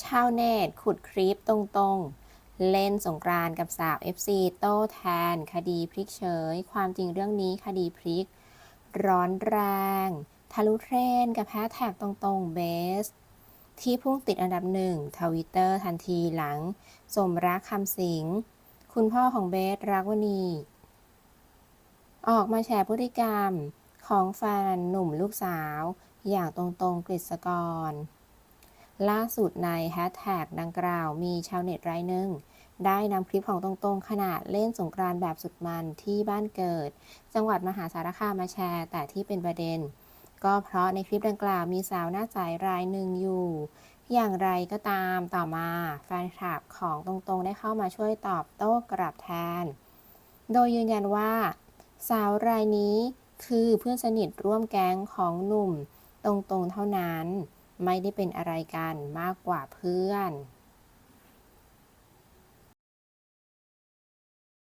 ชาวเน็ตขุดคลิปตรงๆ เล่นสงกรานต์กับสาว FC โต้แทน คดีพลิกเฉย ความจริงเรื่องนี้คดีพลิก ร้อนแรง ทะลุเทรนกับแฮชแท็กตรงๆเบส ที่พุ่งติดอันดับหนึ่งทวิตเตอร์ทันทีหลัง สมรักคำสิง คุณพ่อของเบสรักวณีออกมาแชร์พฤติกรรมของแฟนหนุ่มลูกสาว อย่างตรงๆกฤษกร ล่าสุดในแฮชแท็กดังกล่าวมีชาวเน็ตรายหนึ่ง ได้นำคลิปของตรงๆ ขนาดเล่นสงกรานต์แบบสุดมันที่บ้านเกิด จังหวัดมหาสารคามมาแชร์ แต่ที่เป็นประเด็น ก็เพราะในคลิปดังกล่าวมีสาวหน้าใสรายหนึ่งอยู่ อย่างไรก็ตามต่อมาแฟนคลับของตรงๆ ได้เข้ามาช่วยตอบโต้กลับแทน โดยยืนยันว่า สาวรายนี้คือเพื่อนสนิทร่วมแก๊งของหนุ่มตรงๆเท่านั้น ไม่ได้เป็นอะไรกันมากกว่าเพื่อน